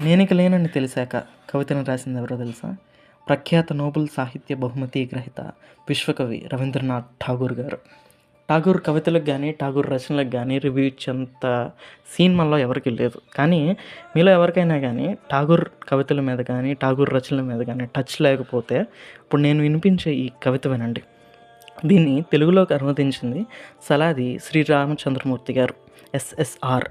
నేనిక లేనని తెలిసాక కవితను రాసింది ఎవరో తెలుసా? ప్రఖ్యాత నోబెల్ సాహిత్య బహుమతి గ్రహీత విశ్వకవి రవీంద్రనాథ్ ఠాగూర్ గారు. ఠాగూర్ కవితలకు కానీ ఠాగూర్ రచనలకు కానీ రివ్యూ ఇచ్చేంత సీన్ మనలో ఎవరికి లేదు. కానీ మీలో ఎవరికైనా కానీ ఠాగూర్ కవితల మీద కానీ ఠాగూర్ రచనల మీద కానీ టచ్ లేకపోతే ఇప్పుడు నేను వినిపించే ఈ కవిత వినండి. దీన్ని తెలుగులోకి అనువదించింది సలాది శ్రీరామచంద్రమూర్తి గారు ఎస్ఎస్ఆర్.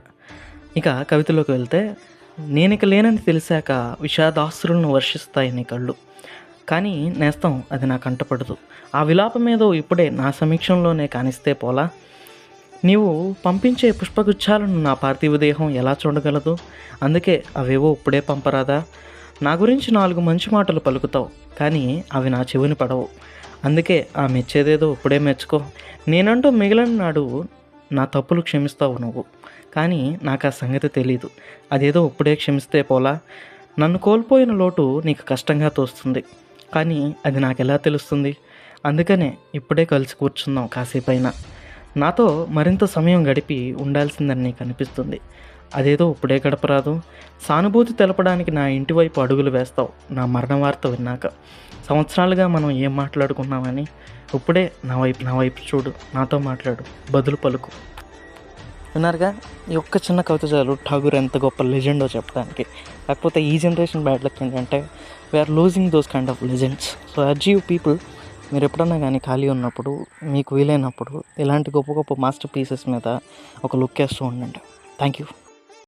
ఇక కవితలోకి వెళ్తే నేనిక లేనని తెలిసాక విషాదాశ్రులను వర్షిస్తాయి నీ కళ్ళు. కానీ నేస్తం అది నా కంటపడదు ఆ విలాపం ఏదో ఇప్పుడే నా సమీక్షంలోనే కానిస్తే పోలా? నీవు పంపించే పుష్పగుచ్చాలను నా పార్థివ దేహం ఎలా చూడగలదు? అందుకే అవేవో ఇప్పుడే పంపరాదా? నా గురించి నాలుగు మంచి మాటలు పలుకుతావు కానీ అవి నా చెవిని పడవు. అందుకే ఆ మెచ్చేదేదో ఇప్పుడే మెచ్చుకో. నేనంటూ మిగిలిన నాడు నా తప్పులు క్షమిస్తావు నువ్వు. కానీ నాకు ఆ సంగతి తెలీదు. అదేదో ఇప్పుడే క్షమిస్తే పోలా? నన్ను కోల్పోయిన లోటు నీకు కష్టంగా తోస్తుంది. కానీ అది నాకు ఎలా తెలుస్తుంది? అందుకనే ఇప్పుడే కలిసి కూర్చుందాం కాసేపైనా. నాతో మరింత సమయం గడిపి ఉండాల్సిందని నీకు అనిపిస్తుంది. అదేదో ఇప్పుడే గడపరాదు. సానుభూతి తెలపడానికి నా ఇంటి వైపు అడుగులు వేస్తావు నా మరణ వార్త విన్నాక. సంవత్సరాలుగా మనం ఏం మాట్లాడుకున్నామని? ఇప్పుడే నా వైపు నా వైపు చూడు. నాతో మాట్లాడు. బదులు పలుకు. విన్నారుగా ఈ ఒక్క చిన్న కవిత చాలు ఠాగూర్ ఎంత గొప్ప లెజెండో చెప్పడానికి. లేకపోతే ఈ జనరేషన్ బ్యాడ్ లక్ ఏంటంటే we are losing those kind of legends so అజీవ్ people మీరు ఎప్పుడన్నా కానీ ఖాళీ ఉన్నప్పుడు మీకు వీలైనప్పుడు ఇలాంటి గొప్ప గొప్ప మాస్టర్ పీసెస్ మీద ఒక లుక్ వేస్తూ ఉండండి. Thank you